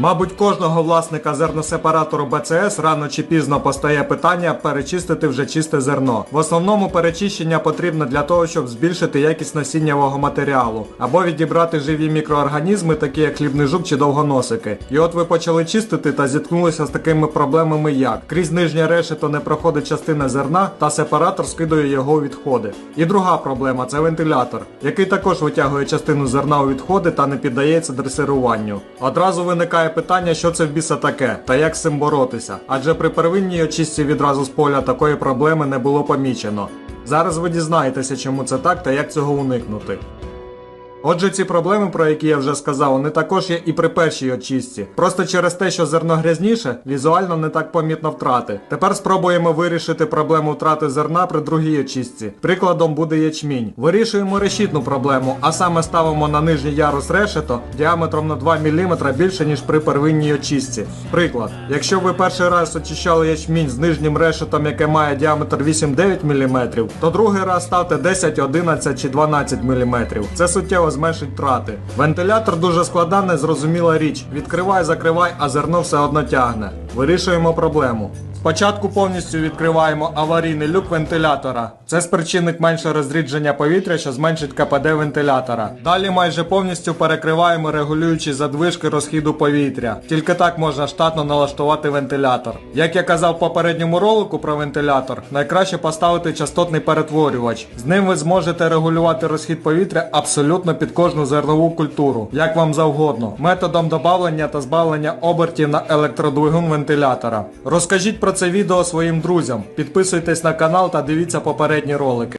Мабуть, кожного власника зерносепаратору БЦС рано чи пізно постає питання перечистити вже чисте зерно. В основному перечищення потрібно для того, щоб збільшити якість насіннєвого матеріалу або відібрати живі мікроорганізми, такі як хлібний жук чи довгоносики. І от ви почали чистити та зіткнулися з такими проблемами, як крізь нижнє решето не проходить частина зерна, та сепаратор скидує його у відходи. І друга проблема це вентилятор, який також витягує частину зерна у відходи та не піддається дресируванню. Одразу виникає питання, що це в біса таке, та як з цим боротися. Адже при первинній очистці відразу з поля такої проблеми не було помічено. Зараз ви дізнаєтеся, чому це так та як цього уникнути. Отже, ці проблеми, про які я вже сказав, вони також є і при першій очистці. Просто через те, що зерно грязніше, візуально не так помітно втрати. Тепер спробуємо вирішити проблему втрати зерна при другій очистці. Прикладом буде ячмінь. Вирішуємо решітну проблему, а саме ставимо на нижній ярус решето діаметром на 2 мм більше, ніж при первинній очистці. Приклад, якщо ви перший раз очищали ячмінь з нижнім решетом, яке має діаметр 8-9 мм, то другий раз ставте 10, 11 чи 12 мм. Це суттєво зменшить трати. Вентилятор дуже складна, зрозуміла річ. Відкривай, закривай, а зерно все одно тягне. Вирішуємо проблему. Спочатку повністю відкриваємо аварійний люк вентилятора. Це спричинить менше розрідження повітря, що зменшить КПД вентилятора. Далі майже повністю перекриваємо регулюючі задвижки розхіду повітря. Тільки так можна штатно налаштувати вентилятор. Як я казав в попередньому ролику про вентилятор, найкраще поставити частотний перетворювач. З ним ви зможете регулювати розхід повітря абсолютно під кожну зернову культуру, як вам завгодно, методом добавлення та збавлення обертів на електродвигун вентилятора. Розкажіть про це відео своїм друзям, підписуйтесь на канал та дивіться попередні ролики.